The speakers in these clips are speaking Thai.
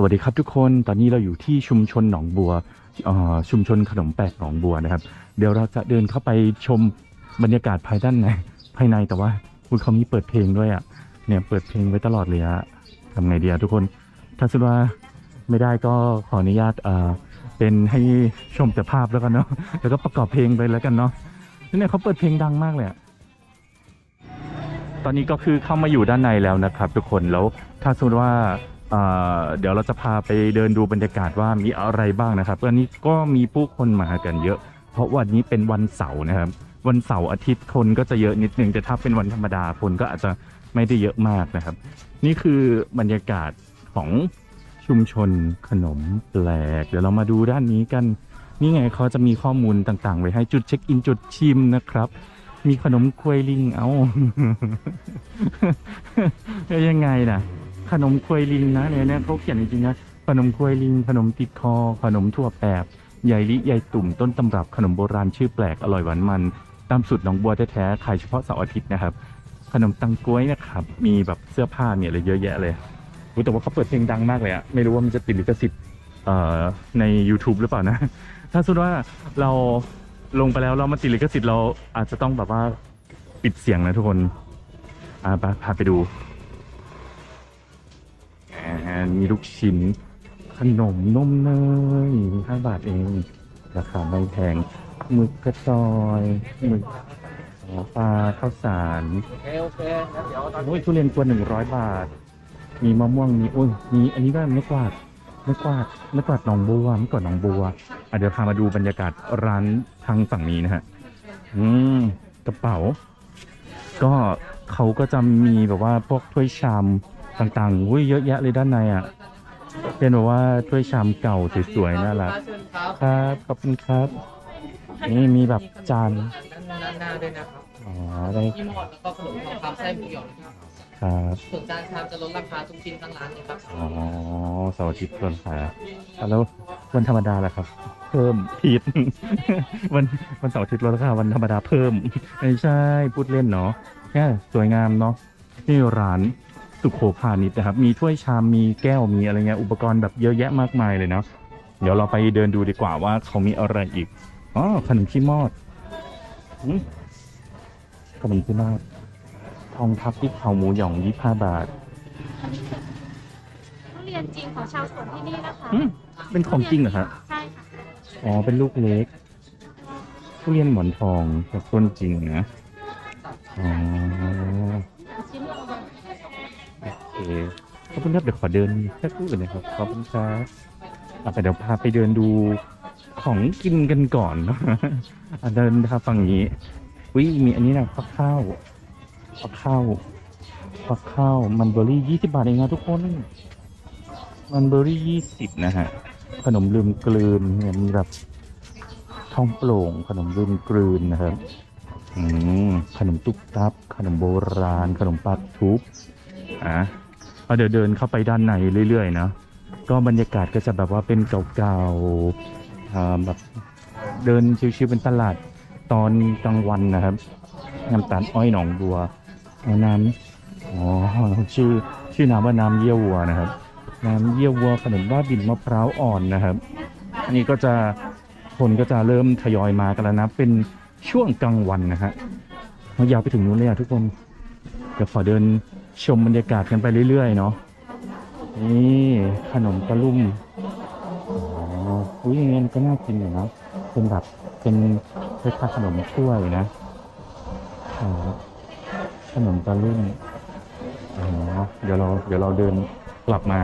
สวัสดีครับทุกคนตอนนี้เราอยู่ที่ชุมชนหนองบัวชุมชนขนมแปลกหนองบัวนะครับ เดี๋ยวเราจะเดินเข้าไปชมบรรยากาศภายด้านในภายในแต่ว่าคุณเขามีเปิดเพลงด้วยอะเนี่ยเปิดเพลงไว้ตลอดเลยอะทำไงดีอะทุกคนถ้าสมมติว่าไม่ได้ก็ขออนุญาตเอ่อเป็นให้ชมแต่ภาพแล้วกันเนาะแล้วก็ประกอบเพลงไปแล้วกันเนาะเนี่ยเขาเปิดเพลงดังมากเลยตอนนี้ก็คือเข้ามาอยู่ด้านในแล้วนะครับ ทุกคนแล้วถ้าสมมติว่า เดี๋ยวเราจะพาไปเดินดูบรรยากาศว่ามีอะไรบ้างนะครับวันนี้ก็มีผู้คนมากันเยอะ เพราะวันนี้เป็นวันเสาร์นะครับ วันเสาร์อาทิตย์คนก็จะเยอะนิดนึงแต่ถ้าเป็นวันธรรมดาคนก็อาจจะไม่ได้เยอะมากนะครับ นี่คือบรรยากาศของชุมชนขนมแปลก เดี๋ยวเรามาดูด้านนี้กัน นี่ไงเขาจะมีข้อมูลต่างๆ ไว้ให้จุดเช็คอินจุดชิมนะครับ มีขนมควยลิงเอาแล้วยังไงนะ ขนมควยลิงนะเนี่ยเนี่ยเขาเขียนจริงๆนะขนมควยลิง ขนมติดคอ ขนมทั่วแปบใหญ่ลิใหญ่ตุ่มต้นตำรับขนมโบราณชื่อแปลกอร่อยหวานมันตามสูตรหนองบัวแท้ๆขายเฉพาะเสาร์อาทิตย์นะครับ ขนมตังกล้วยนะครับ มีแบบเสื้อผ้าเนี่ยอะไรเยอะแยะเลยอุ๊ยแต่ว่าเขาเปิดเพลงดังมากเลยอะไม่รู้ว่ามันจะติดลิขสิทธิ์เอ่อใน YouTube หรือเปล่านะ ถ้าสมมติว่าเราลงไปแล้วเรามาติดลิขสิทธิ์เราอาจจะต้องแบบว่าปิดเสียงนะทุกคนอ่าไปพาไปดู มีลูกชิ้น ขนมนมเนยห้าบาทเอง ราคาไม่แพงหมึกกระจอยหมึกปลาข้าวสารโอเคโอเคงั้นเดี๋ยวตอนโอ้ยทุเรียนกว่าหนึ่งร้อยบาท มีมะม่วงมีโอ้ยมีอันนี้ก็ไม่กวาดไม่กวาดไม่กวาดหนองบัวไม่กวาดหนองบัวอะเดี๋ยวพามาดูบรรยากาศร้านทางฝั่งนี้นะฮะอืมกระเป๋า ก็เขาก็จะมีแบบว่าพวกถ้วยชาม ต่างๆอุ้ยเยอะแยะเลยด้านในอะเป็นแบบว่าถ้วยชามเก่าสวยๆน่ารักเชิญครับครับขอบคุณครับ นี่มีแบบจานด้านหน้าด้วยนะครับอ๋อได้ยี่หมอดแล้วก็ขนมทองคำไส้หมูหยองนะครับครับส่วนจานชามจะลดราคาทุกชิ้นทั้งร้านเลยครับอ๋อเสาร์อาทิตย์ลดราคาอะแล้ววันธรรมดาล่ะครับ เพิ่มผิดวันวันเสาร์อาทิตย์ลดราคาวันธรรมดาเพิ่มไม่ใช่พูดเล่นเนาะแค่สวยงามเนาะนี่ร้าน สุโขพานิชนะครับ มีถ้วยชามมีแก้วมีอะไรเงี้ยอุปกรณ์แบบเยอะแยะมากมายเลยเนาะเดี๋ยวเราไปเดินดูดีกว่าว่าเขามีอะไรอีกอ๋อขนมขี้มอดหืมขนมขี้มอดทองทับที่เขาหมูหยองยี่ห้าบาททุเรียนจริงของชาวสวนที่นี่นะคะอืมเป็นของจริงเหรอครับใช่ค่ะอ๋อเป็นลูกเล็กทุเรียนหมอนทองจากต้นจริงนะอ๋อ เคขอบคุณครับเดี๋ยวขอเดินแค่ตู้นะครับขอบคุณครับอะแต่เดี๋ยวพาไปเดินดูของกินกันก่อนเนะอะเดินทางฝั่งนี้อุ้ยมีอันนี้นะฟักข้าวฟักข้าวฟักข้าวมันเบอร์รี่ยี่สิบาทเองนะทุกคน มันเบอร์รี่ยี่สิบนะฮะ ขนมลืมกลืนเนี่ยมีแบบทองโปร่ง ขนมลืมกลืนนะครับอืมขนมตุ๊กตับ ขนมโบราณ ขนมปัดทุบอะ เอาเดี๋ยวเดินเข้าไปด้านในเรื่อยๆนะก็บรรยากาศก็จะแบบว่าเป็นเก่าๆแบบเดินชิวๆเป็นตลาดตอนกลางวันนะครับน้ำตาลอ้อยหนองบัวน้ำอ๋อชื่อชื่อน้ำว่าน้ำเยี่ยววัวนะครับน้ำเยี่ยววัวขนมบ้าบินมะพร้าวอ่อนนะครับ อันนี้ก็จะคนก็จะเริ่มทยอยมากันแล้วนะ เป็นช่วงกลางวันนะฮะมายาวไปถึงนู้นเลยอะทุกคนเดี๋ยวขอเดิน ชมบรรยากาศกันไปเรื่อยๆเนาะนี่ขนมตะลุ่มอ๋ออุ้ยอย่างงี้ก็น่ากินอยู่นะเป็นแบบเป็นคล้ายๆขนมถ้วยนะอ๋อขนมตะลุ่มอ๋อเดี๋ยวเราเดี๋ยวเราเดินกลับมา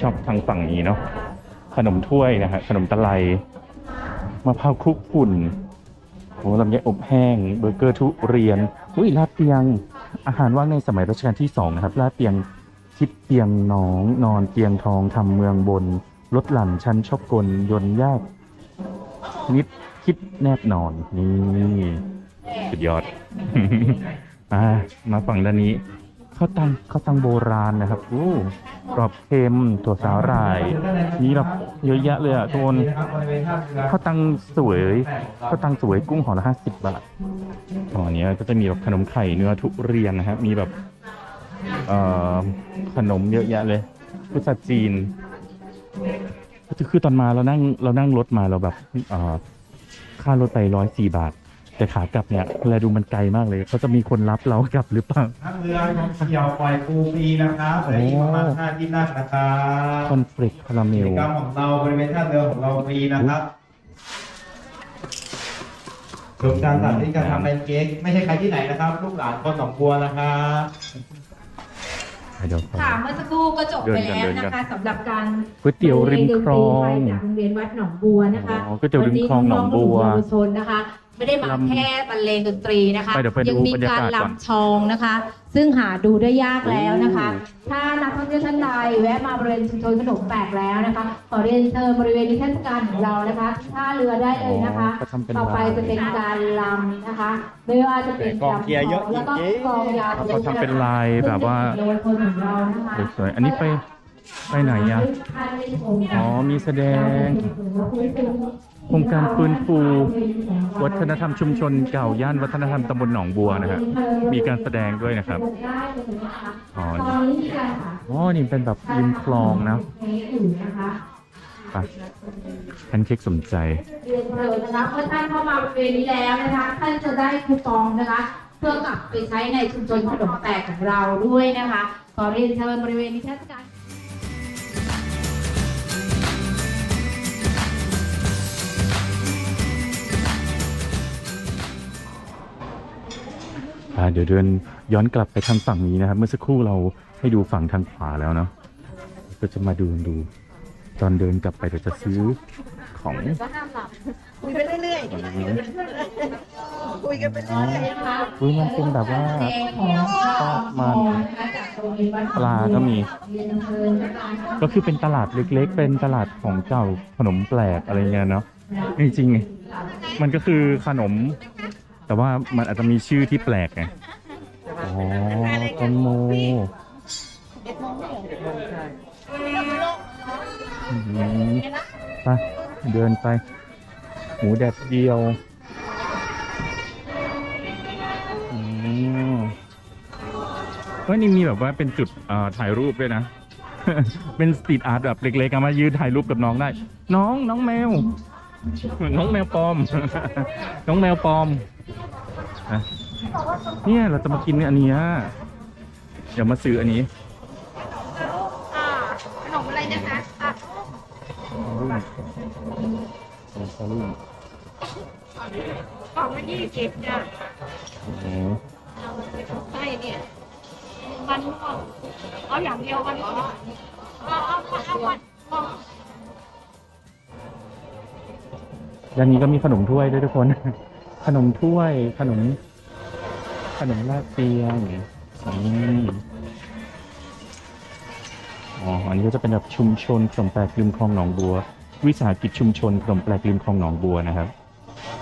ชอบทางฝั่งนี้เนาะขนมถ้วยนะฮะขนมตะไลมะพร้าวคลุกฝุ่นโอ้ลำไยอบแห้งเบอร์เกอร์ทุเรียนอุ้ยลาดเตียง อาหารว่างในสมัยรัชกาลที่สองนะครับลาดเตียงคิดเตียงน้องนอนเตียงทองทำเมืองบนลดหลั่นชั้นชอบกลยนยากนิดคิดแนบนอนนี่สุดยอด อ่ามาฝั่งด้านนี้ ข้าวตังข้าวตังโบราณนะครับอู้กรอบเค็มถั่วสาหร่ายมีแบบเยอะแยะเลยอะทุกคนข้าวตังสวยข้าวตังสวยกุ้งห่อละห้าสิบบาทห่อเนี้ยก็จะมีแบบขนมไข่เนื้อทุเรียนนะครับมีแบบเอ่อขนมเยอะแยะเลยพุทราจีนคือตอนมาเรานั่งเรานั่งรถมาเราแบบเอ่อค่ารถไปร้อยสี่บาท แต่ขากลับเนี่ยแลดูมันไกลมากเลยเขาจะมีคนรับเรากลับหรือเปล่านั่งเรือชมเที่ยวปล่อยปูฟรีนะครับเหลืออีกประมาณห้าที่นั่งนะครับคอนเฟลกคาราเมกิลจกรรมของเราบริเวณท่าเรือของเราฟรีนะครับส่วนการสาธิตการทำเป็นเค้กไม่ใช่ใครที่ไหนนะครับ ลูกหลานคนหนองบัวนะครับเดี๋ยวก่อนค่ะเมื่อสักครู่ก็จบไปแล้วเดินกันะนคะสำหรับการก๋วยเตี๋ยวริมคลองบรรเลดนตรีไทยจากโรงเรียนวัดหนองบัวนะคะอ๋อก๋วยเตี๋ยวริมคลองหนองบัวนนี้น้ๆเยาวชนนะคะ ไม่ได้มาลำแค่บรรเลงดนตรีนะคะไปเดี๋ยวไปดูยัมีบรรยาากการรก่อน ลำชองนะคะ ซึ่งหาดูได้ยากแล้วนะคะโอ้ถ้านักท่องเที่ยวท่านใดแวะมาบริเวณชุมชนขนมแปลกแล้วนะคะ ขอเรียนเชิญบริเวณนิทรรศการของเรานะคะท่าเรือได้เลยนะคะ อ๋อก็ทำเป็นต่อไปลายจะเป็นการลำนะคะ ไม่ว่าจะเป็นกองเชียร์เยอะแล้วก็จริงๆกองยาวเขาทำเป็นลายแบบว่าเยาวชนของเรานะคะ สวยๆอันนี้ไป ไปไหนอะอ๋อ มีแสดง โครงการฟื้นฟู วัฒนธรรมชุมชนเก่าย่านวัฒนธรรมตำบลหนองบัวนะฮะมีการแสดงด้วยนะครับ อ๋ออ๋อนี่เป็นแบบริมคลองนะเค้กอยู่นะคะไปแพนเค้กสมใจเรียนเชิญนะคะเมื่อท่านเข้ามาบริเวณนี้แล้วนะคะท่านจะได้คูปองนะคะ เพื่อกลับไปใช้ในชุมชนขนมแตกของเราด้วยนะคะขอเรียนเชิญบริเวณนิทรรศการ เดี๋ยวเดินย้อนกลับไปทางฝั่งนี้นะครับ เมื่อสักครู่เราให้ดูฝั่งทางขวาแล้วเนาะก็จะมาดูดู ตอนเดินกลับไปเดี๋ยวจะซื้อของคุยไปเรื่อยๆคุยกันไปเรื่อยๆอุ้ยมันเป็นแบบว่าแสดงของข้าวมันนะคะจากโรงเรียนวัดปลาก็มีเรียนเชิญนะคะก็คือเป็นตลาดเล็กๆ เป็นตลาดของเก่าขนมแปลกอะไรเงี้ยเนาะจริงๆมันก็คือขนม แต่ว่ามันอาจจะมีชื่อที่แปลกไงอ๋อแตงโมไปเดินไป หมูแดดเดียวอืมเฮ้ยนี่มีแบบว่าเป็นจุดถ่ายรูปด้วยนะ เป็นสตรีทอาร์ตแบบเล็กๆเอามายืนถ่ายรูปกับน้องได้ น้องน้องแมว น้องแมวปลอม น้องแมวปลอม อะเนี่ยเราจะมากินอันเนี้ยเดี๋ยวมาซื้ออันนี้ขนมอะไรนะคะอะรุ่นรุ่นกล่องละยี่สิบจ้ะโอ้ใช่เนี่ยมันม่วงเอาอย่างเดียวมันม่วงเอาเอาเอาวันม่วงด้านนี้ก็มีขนมถ้วยด้วยทุกคน ขนมถ้วย ขนม ขนมลาดเตียงอืมอ๋อ อันนี้ก็จะเป็นแบบชุมชนขนมแปลกริมคลองหนองบัว วิสาหกิจชุมชนขนมแปลกริมคลองหนองบัวนะครับ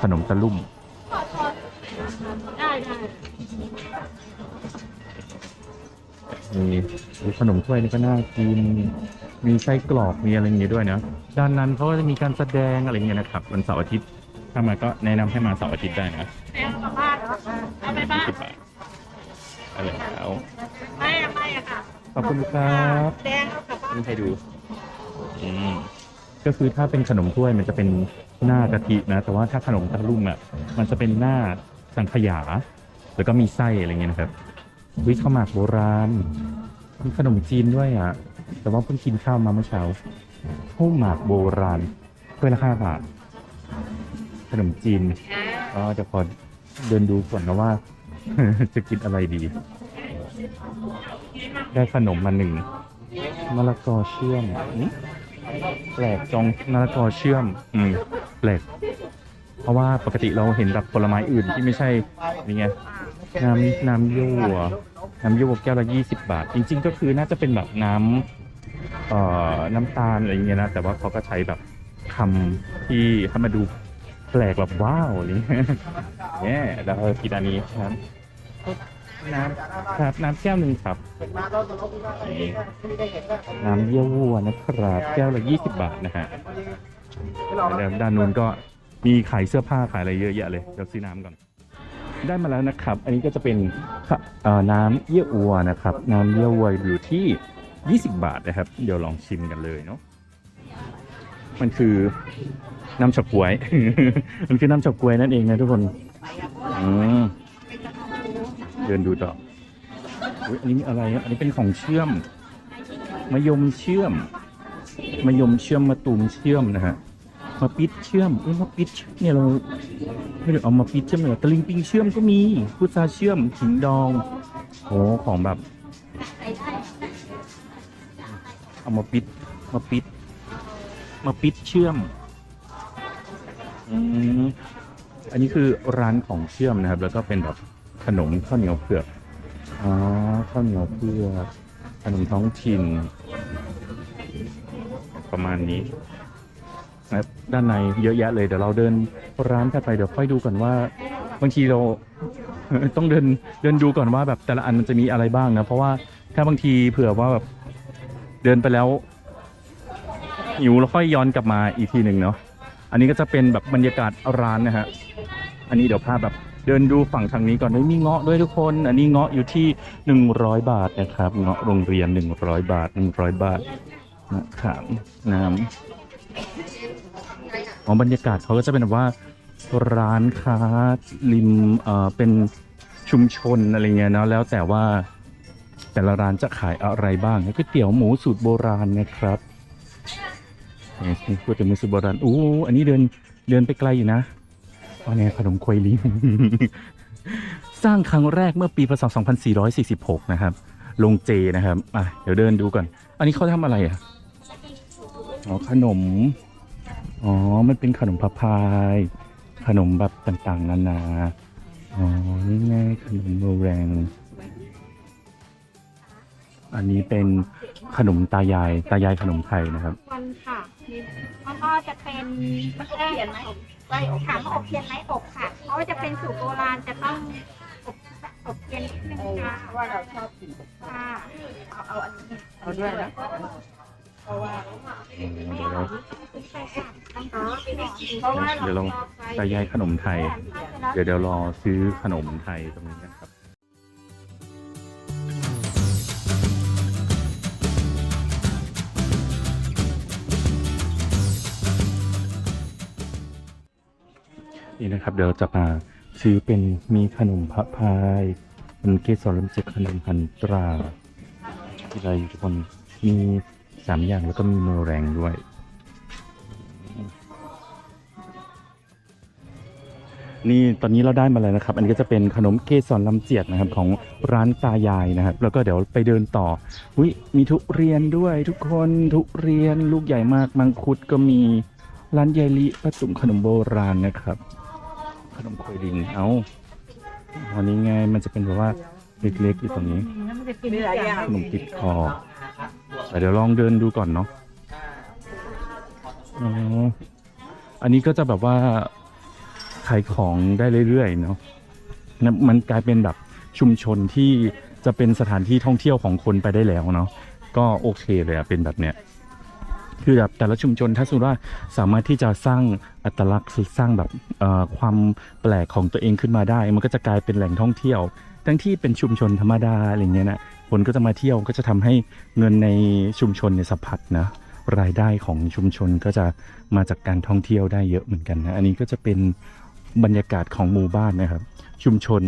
ขนมตะลุ่มได้ได้มีมีขนมถ้วยนี่ก็น่ากิน มีไส้กรอก มีอะไรอย่างเงี้ยด้วยนะ ด้านนั้นเขาก็จะมีการแสดงอะไรเงี้ยนะครับ วันเสาร์อาทิตย์ ถ้ามาก็แนะนำให้มาเสาร์อาทิตย์ได้นะแม่กลับบ้านเหรอเอาไปบ้านสิบบาทอะไรแล้วไม่อะไม่อะค่ะขอบคุณครับแดงเอากลับบ้านนี่ให้ดูอืมก็คือถ้าเป็นขนมถ้วยมันจะเป็นหน้ากะทินะ แต่ว่าถ้าขนมตะลุ่มอะมันจะเป็นหน้าสังขยา แล้วก็มีไส้อะไรเงี้ยนะครับวิข้าวหมากโบราณมีขนมจีนด้วยอะ แต่ว่าเพิ่งกินข้าวมาเมื่อเช้าข้าวหมากโบราณถ้วยละห้าบาท ขนมจีนก็เดี๋ยวขอเดินดูก่อนนะว่า จะกินอะไรดี ได้ขนมมาหนึ่งมะละกอเชื่อมแปลกจองมะละกอเชื่อม อืมแปลก เพราะว่าปกติเราเห็นแบบผลไม้อื่นที่ไม่ใช่นี่ไงน้ำน้ำยั่วน้ำยั่วแก้วละยี่สิบบาท จริง ๆ ก็คือน่าจะเป็นแบบน้ำเอ่อน้ำตาลอะไรอย่างเงี้ยนะแต่ว่าเขาก็ใช้แบบคำที่ให้มาดู แปลกแบบว้าวอะไรอย่างเงี้ยเนี่ยเรากินอันนี้ครับน้ำครับน้ำแก้วหนึ่งครับนี่น้ำเยี่ยววัวนะครับแก้วละยี่สิบบาทนะฮะแล้วด้านนู้นก็มีขายเสื้อผ้าขายอะไรเยอะแยะเลยเดี๋ยวซื้อน้ำก่อน ได้มาแล้วนะครับ อันนี้ก็จะเป็นขะเอ่อน้ำเยี่ยววัวนะครับ น้ำเยี่ยววัวอยู่ที่ 20 บาทนะครับ เดี๋ยวลองชิมกันเลยเนาะ มันคือน้ำฉก๊วย มันคือน้ำฉก๊วยนั่นเองนะทุกคนเดินดูต่ออุ๊ยอันนี้มีอะไรอันนี้เป็นของเชื่อมมะยมเชื่อมมะยมเชื่อมมะตูมเชื่อมนะฮะมาปิดเชื่อมเอ้ยมาปิดเนี่ยเราไม่ได้เอามาปิดเชื่อมเลยเหรอตะลิงปิงเชื่อมก็มีพุทราเชื่อมขิงดองโอ้ของแบบเอามาปิดมาปิด มาปิดเชื่อมอืมอันนี้คือร้านของเชื่อมนะครับ แล้วก็เป็นแบบขนมข้าวเหนียวเผือกอ๋อข้าวเหนียวเผือกขนมท้องถิ่น ประมาณนี้นะครับด้านในเยอะแยะเลยเดี๋ยวเราเดินร้านกันไปเดี๋ยวค่อยดูก่อนว่า บางทีเรา ต้องเดินเดินดูก่อนว่าแบบแต่ละอันมันจะมีอะไรบ้างนะ เพราะว่าถ้าบางทีเผื่อว่าแบบเดินไปแล้ว หิวแล้วค่อยย้อนกลับมาอีกทีหนึ่งเนาะอันนี้ก็จะเป็นแบบบรรยากาศร้านนะฮะอันนี้เดี๋ยวพาแบบเดินดูฝั่งทางนี้ก่อนเฮ้ยมีเงาะด้วยทุกคน อันนี้เงาะอยู่ที่หนึ่งร้อยบาทนะครับเงาะโรงเรียนหนึ่งร้อยบาทหนึ่งร้อยบาทนะครับน้ำอ๋อบรรยากาศเขาก็จะเป็นแบบว่าร้านค้าริมเอ่อเป็นชุมชนอะไรเงี้ยเนาะแล้วแต่ว่าแต่ละร้านจะขายอะไรบ้างก๋วยเตี๋ยวหมูสูตรโบราณนะครับ นี่ก๋วยเตี๋ยวหมูสูตรโบราณอู้อันนี้เดินเดินไปไกลอยู่นะอันนี้ขนมควยลิงสร้างครั้งแรกเมื่อปีพศ2446 นะครับ ลงเจนะครับอะเดี๋ยวเดินดูก่อน อันนี้เขาทำอะไรอะอ๋อขนม อ๋อ มันเป็นขนมพะพาย ขนมแบบต่างๆ นานา อ๋อ นี่ไงขนมโบราณอันนี้เป็นขนมตายาย ตายายขนมไทยนะครับวันค่ะ แล้วก็จะเป็นมะเขือเทียนไหมไส้อบถามว่าอบเทียนไหมอบค่ะ เพราะว่าจะเป็นสูตรโบราณจะต้องอบอบเทียนนิดนึงค่ะว่าเราชอบกินค่ะเอาด้วยนะเดี๋ยวเราใช่ค่ะเพราะว่าเราเดี๋ยวลองตายายขนมไทย เดี๋ยวเดี๋ยวรอซื้อขนมไทยตรงนี้นะ นี่นะครับ เดี๋ยวเราจะมาซื้อเป็นมีขนมพระพายเป็นเกสรลำเจ็ดขนมพันตราที่ไรทุกคนมีสามอย่างแล้วก็มีเมแรงด้วย นี่ตอนนี้เราได้มาแล้วนะครับ อันนี้ก็จะเป็นขนมเกสรลำเจียดนะครับ ของร้านตายายนะครับ แล้วก็เดี๋ยวไปเดินต่ออุ้ยมีทุเรียนด้วยทุกคนทุเรียนลูกใหญ่มากมังคุดก็มีร้านยายลิป้าจุ่มขนมโบราณนะครับ ขนมโคยลิงเอาอันนี้ไงมันจะเป็นแบบว่าเล็กๆอยู่ตรงนี้ขนมติดคอแต่เดี๋ยวลองเดินดูก่อนเนาะอ๋ออันนี้ก็จะแบบว่าขายของได้เรื่อยๆเนาะมันกลายเป็นแบบชุมชนที่จะเป็นสถานที่ท่องเที่ยวของคนไปได้แล้วเนาะก็โอเคเลยอะเป็นแบบเนี้ย คือแบบแต่ละชุมชนถ้าสมมติว่าสามารถที่จะสร้างอัตลักษณ์สร้างแบบความแปลกของตัวเองขึ้นมาได้ มันก็จะกลายเป็นแหล่งท่องเที่ยว ทั้งที่เป็นชุมชนธรรมดาอะไรเงี้ยนะคนก็จะมาเที่ยวก็จะทำให้เงินในชุมชนเนี่ยสะพัดนะรายได้ของชุมชนก็จะมาจากการท่องเที่ยวได้เยอะเหมือนกันนะอันนี้ก็จะเป็นบรรยากาศของหมู่บ้านนะครับ ชุมชน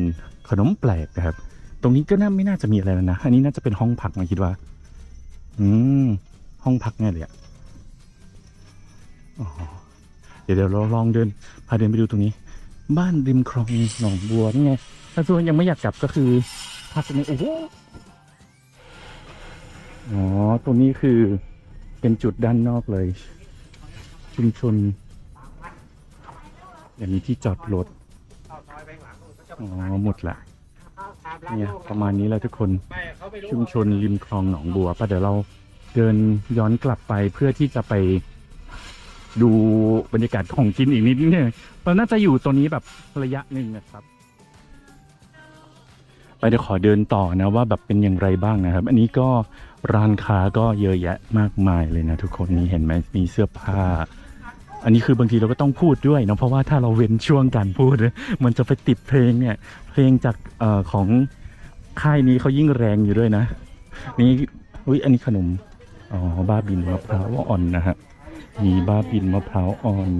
ขนมแปลกนะครับ ตรงนี้ก็น่าไม่น่าจะมีอะไรแล้วนะ อันนี้น่าจะเป็นห้องพักนะคิดว่า อืม ห้องพักไงเลยอะ เดี๋ยวเดี๋ยวเราลองเดินพาเดินไปดูตรงนี้ บ้านริมคลองหนองบัวนี่ไงถ้าส่วนยังไม่อยากกลับก็คือพักตรงนี้โอ้โหอ๋อตรงนี้คือเป็นจุดด้านนอกเลย ชุมชน อย่างนี้ที่จอดรถอ๋อหมดละเนี่ยประมาณนี้แล้วทุกคนชุมชนริมคลองหนองบัวปะเดี๋ยวเราเดินย้อนกลับไปเพื่อที่จะไป ดูบรรยากาศของกินอีกนิดนึงเนี่ยเราน่าจะอยู่ตรงนี้แบบระยะหนึ่งนะครับไปเดี๋ยวขอเดินต่อนะว่าแบบเป็นอย่างไรบ้างนะครับ อันนี้ก็ร้านค้าก็เยอะแยะมากมายเลยนะทุกคนนี่เห็นไหมมีเสื้อผ้า อันนี้คือบางทีเราก็ต้องพูดด้วยเนาะเพราะว่าถ้าเราเว้นช่วงการพูด มันจะไปติดเพลงเนี่ย เพลงจากเอ่อของค่ายนี้เขายิ่งแรงอยู่ด้วยนะ นี่อุ้ยอันนี้ขนมอ๋อบ้าบินมะพร้าวอ่อนนะฮะ มีบ้าบินมะพร้าวอ่อน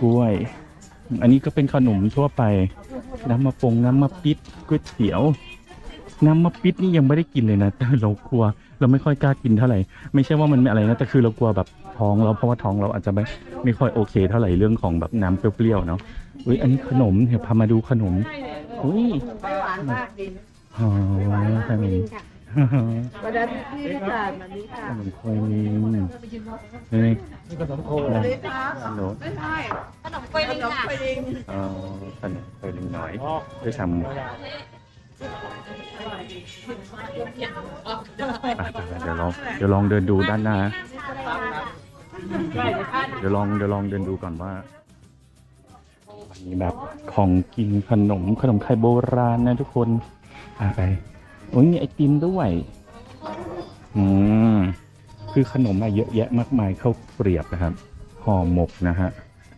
กล้วย อันนี้ก็เป็นขนมทั่วไป น้ำมะปงน้ำมะปิดก๋วยเตี๋ยว น้ำมะปิดนี่ยังไม่ได้กินเลยนะแต่เรากลัว เราไม่ค่อยกล้ากินเท่าไหร่ ไม่ใช่ว่ามันไม่อะไรนะแต่คือเรากลัวแบบท้องเราเพราะว่าท้องเราอาจจะไม่ไม่ค่อยโอเคเท่าไหร่เรื่องของแบบน้ำเปรี้ยวๆเนาะอุ้ยอันนี้ขนมเดี๋ยวพามาดูขนมอุ้ยไม่หวานมากดีอ๋อขนม วันนั้นพี่ค่ะวันนี้ค่ะขนมควยลิงนี่นี่ขนมโคสวัสดีค่ะขนมไม่ใช่ขนมกล้วยลิงขนมค่ะอ่อขนมควยลิงน้อยด้วยทำเดี๋ยวลองเดี๋ยวลองเดินดูด้านหน้าเดี๋ยวลองเดี๋ยวลองเดินดูก่อนว่าวันนี้แบบของกินขนมขนมไทยโบราณนะทุกคนอะไป โอ้ยมีไอติมด้วยอืมคือขนมอะเยอะแยะมากมายเข้าเกรียบนะครับห่อหมกนะฮะ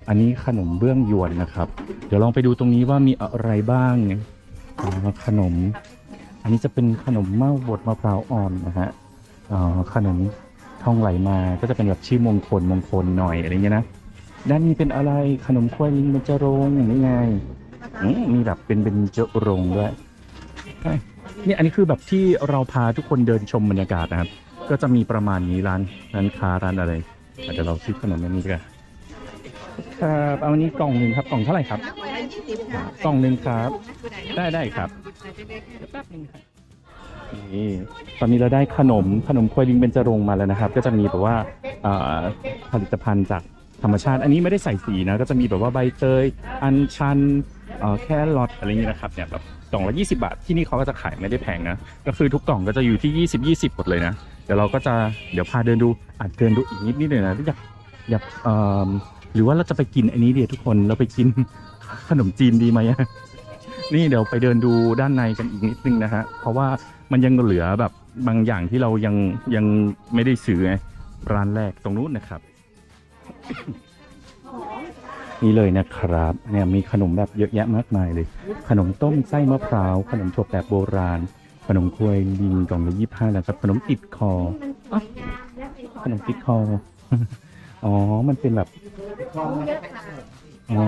อันนี้ขนมเบื้องยวนนะครับ เดี๋ยวลองไปดูตรงนี้ว่ามีอะไรบ้างอ่าขนม อันนี้จะเป็นขนมเม่าบดมะพร้าวอ่อนนะฮะอ่าขนมทองไหลมาก็จะเป็นแบบชื่อมงคลมงคลหน่อยอะไรเงี้ยนะด้านนี้เป็นอะไรขนมควยลิงมันจะรงอย่างนี้ไงอืมมีแบบเป็นเป็นเจโรงด้วย นี่ยอันนี้คือแบบที่เราพาทุกคนเดินชมบรรยากาศนะครับ ก็จะมีประมาณนี้ร้านร้านค้าร้านอะไรอะเดี๋ยวเราซื้อขนมอันนี้กันครับเอาอันนี้กล่องหนึ่งครับกล่องเท่าไหร่ครับ กล่องหนึ่งครับ ได้ได้ครับแป๊บนึงครับนี่ตอนนี้เราได้ขนมขนมควยลิงเบญจรงค์มาแล้วนะครับ ก็จะมีแบบว่าเอ่อผลิตภัณฑ์จากธรรมชาติ อันนี้ไม่ได้ใส่สีนะ ก็จะมีแบบว่าใบเตย อัญชันเอ่อแครอทอะไรอย่างนี้นะครับเนี่ยแบบ กล่องละ 20 บาท ที่นี่เขาก็จะขายไม่ได้แพงนะ ก็คือทุกกล่องก็จะอยู่ที่ 20 20หมดเลยนะ เดี๋ยวเราก็จะเดี๋ยวพาเดินดูอาจเดินดูอีกนิดนิดเลยนะอยากอยากเอ่อหรือว่าเราจะไปกินอันนี้เดียวทุกคนเราไปกินขนมจีนดีไหมนี่เดี๋ยวไปเดินดูด้านในกันอีกนิดนึงนะฮะเพราะว่ามันยังเหลือแบบบางอย่างที่เรายังยังไม่ได้ซื้อไงร้านแรกตรงนู้นนะครับ นี่เลยนะครับ เนี่ยมีขนมแบบเยอะแยะมากมายเลย ขนมต้มไส้มะพร้าว ขนมถั่วแบบโบราณ ขนมกล้วยลิงกล่องละยี่ห้านะครับ ขนมติดคอมันสวยงามและเป็นของขนมติดคอ อ๋อ มันเป็นแบบเยอะค่ะอ๋อ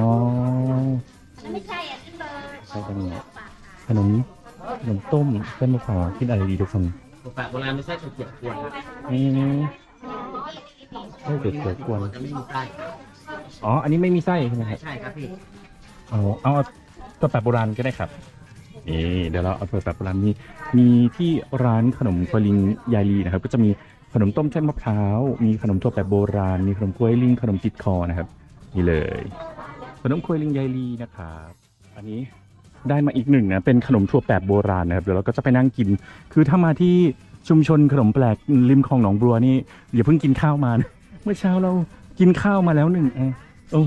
ไม่ใช่อันนี้เบอร์ใช่ตรงนี้ขนมขนมต้มเส้นมะพร้าวกินอะไรดีทุกคนแปะโบราณไม่ใช่ถั่วเขียวกวนนะนี่ใช่เด็ดเกิดกวนจะไม่มีไส้ อ๋อ อันนี้ไม่มีไส้ใช่ไหมครับใช่ครับพี่เอาเอาเอาตัวแบบโบราณก็ได้ครับนี่เดี๋ยวเราเอาตัวแบบโบราณมีมีที่ร้านขนมควยลิงยายลีนะครับ ก็จะมีขนมต้มเส้นมะพร้าว มีขนมถั่วแบบโบราณ มีขนมกล้วยลิง ขนมติดคอนะครับนี่เลย ขนมควยลิงยายลีนะครับ อันนี้ได้มาอีกหนึ่งนะเป็นขนมถั่วแบบโบราณนะครับเดี๋ยวเราก็จะไปนั่งกิน คือถ้ามาที่ชุมชนขนมแปลกริมคลองหนองบัวนี่อย่าเพิ่งกินข้าวมานะเมื่อเช้าเรากินข้าวมาแล้วหนึ่ง เองโอ้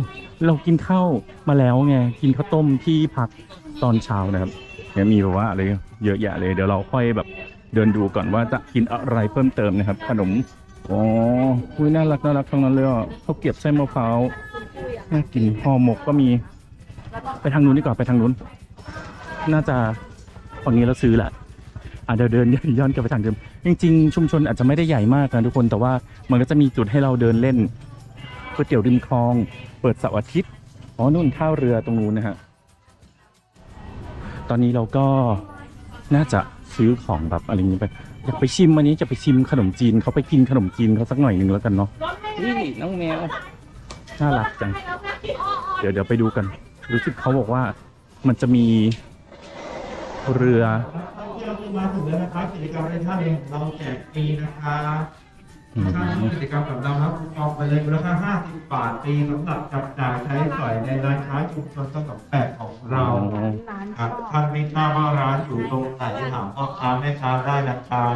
เรากินข้าวมาแล้วไงกินข้าวต้มที่พักตอนเช้านะครับเนี่ยมีแบบว่าอะไรเยอะแยะเลย เดี๋ยวเราค่อยแบบเดินดูก่อนว่าจะกินอะไรเพิ่มเติมนะครับ ขนมอ๋อคุยน่ารักน่ารักทั้งนั้นเลยอะข้าเกรียบไส้มะพร้าวน่ากินห่อหมกก็มี ไปทางนู้นดีกว่าไปทางนู้น น่าจะฝั่งนี้เราซื้อแหละอะเดี๋ยวเดินย้อนกลับไปทางเดิมจริง ๆ ชุมชนอาจจะไม่ได้ใหญ่มากนะทุกคนแต่ว่ามันก็จะมีจุดให้เราเดินเล่น ก๋วยเตี๋ยวริมคลอง เปิดเสาร์อาทิตย์อ๋อนู่นท่าเรือตรงนู้นนะฮะตอนนี้เราก็น่าจะซื้อของแบบอะไรนี้ไปอยากไปชิมอันนี้จะไปชิมขนมจีนเขาไปกินขนมจีนเขาสักหน่อยหนึ่งแล้วกันเนาะนี่น้องแมวน่ารักจัง เดี๋ยวเดี๋ยวไปดูกัน รู้สึกเขาบอกว่ามันจะมีเรือที่เรามาถึงแล้วนะครับกิจกรรมในท่านเราแจกฟรีนะครั บอืมถ้าร่วมกิจกรรมกับเราครับคูปองไปเลยมูลค่า50 บาทฟรีสำหรับจับจ่ายใช้สอยในร้านค้าชุมชนต้นกับแปดของเราร้านครับท่านไม่ทราบว่าร้านอยู่ตรงไหนถามพ่อค้าแม่ค้าได้นะครับ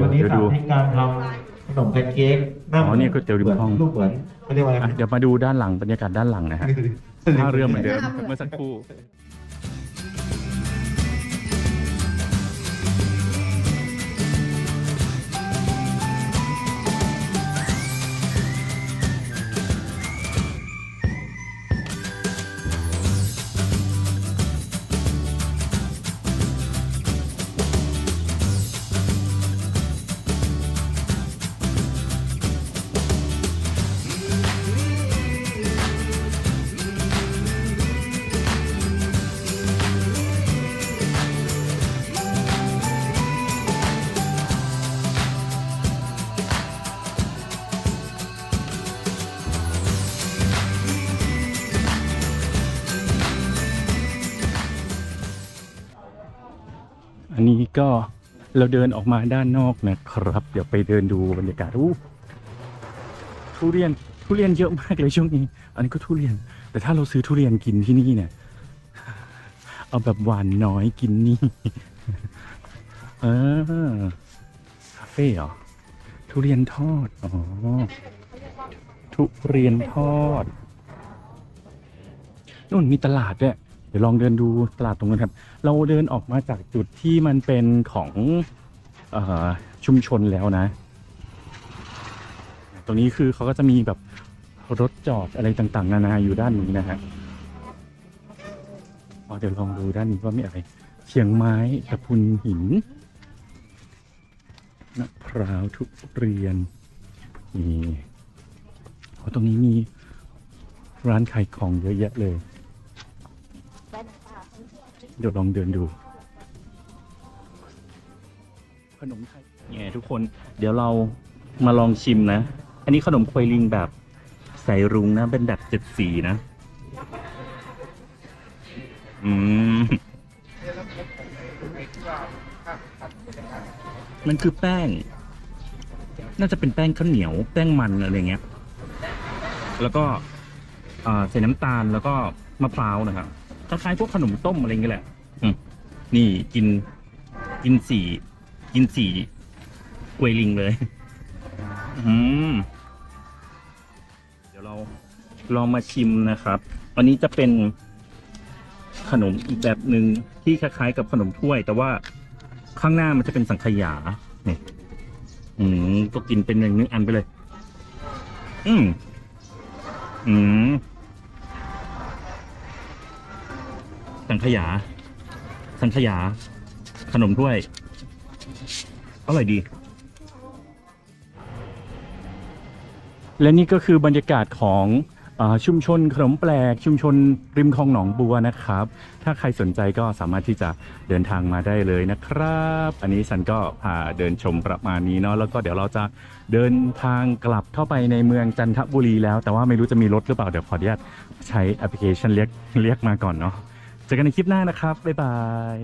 วันนี้สาธิตการทำขนมแพนเค้กหน้าอ๋อเนี่ยก๋วยเตี๋ยวริมคลองรูปเหมือนเขาเรียกว่าอะไรอะเดี๋ยวมาดูด้านหลังบรรยากาศด้านหลังนะฮะท่าเรือเหมือนเดิมเมื่อสักครู่ ก็เราเดินออกมาด้านนอกนะครับ เดี๋ยวไปเดินดูบรรยากาศอู้ทุเรียนทุเรียนเยอะมากเลยช่วงนี้ อันนี้ก็ทุเรียน แต่ถ้าเราซื้อทุเรียนกินที่นี่เนี่ย เอาแบบหวานน้อยกินนี่เออคาเฟ่เหรอทุเรียนทอด อ๋อ ทุเรียนทอด นู่นมีตลาดด้วย ดี๋ยวลองเดินดูตลาดตรงนั้นครับ เราเดินออกมาจากจุดที่มันเป็นของอชุมชนแล้วนะ ตรงนี้คือเขาก็จะมีแบบรถจอดอะไรต่างๆ นานาอยู่ด้านนี้นะฮะอ๋อเดี๋ยวลองดูด้านนี้ว่ามีอะไรเชียงไม้ตะพุนหินมะพร้าวทุเรียนนี่อ๋อตรงนี้มีร้านขายของเยอะแยะเลย เดี๋ยวลองเดินดู ขนมไทยเนี่ยทุกคนเดี๋ยวเรามาลองชิมนะ อันนี้ขนมควยลิงแบบใส่รุ้งนะ เป็นแบบเจ็ดสีนะ อืม มันคือแป้ง น่าจะเป็นแป้งข้าวเหนียว แป้งมันอะไรเงี้ย แล้วก็อ่าใส่น้ำตาลแล้วก็มะพร้าวนะครับค ล้ายๆพวกขนมต้มอะไรเงี้ยแหละอืมนี่กินกินสี่กินสี่กวยลิงเลย อืมเดี๋ยวเราลองมาชิมนะครับ อันนี้จะเป็นขนมอีกแบบหนึ่งที่คล้ายๆ กับขนมถ้วย แต่ว่าข้างหน้ามันจะเป็นสังขยาเนี่ยอืมก็กินเป็นอย่างนึงอันไปเลย อืมอืม สังขยา สังขยา ขนมถ้วยอร่อยดี และนี่ก็คือบรรยากาศของอชุมชนขนมแปลก ชุมชนริมคลองหนองบัวนะครับ ถ้าใครสนใจก็สามารถที่จะเดินทางมาได้เลยนะครับ อันนี้ฉันก็พาเดินชมประมาณนี้เนาะแล้วก็เดี๋ยวเราจะเดินทางกลับเข้าไปในเมืองจันทบุรีแล้ว แต่ว่าไม่รู้จะมีรถหรือเปล่าเดี๋ยวขออนุญาตใช้แอปพลิเคชันเรียกเรียกมาก่อนเนาะ เจอกันในคลิปหน้านะครับ บ๊ายบาย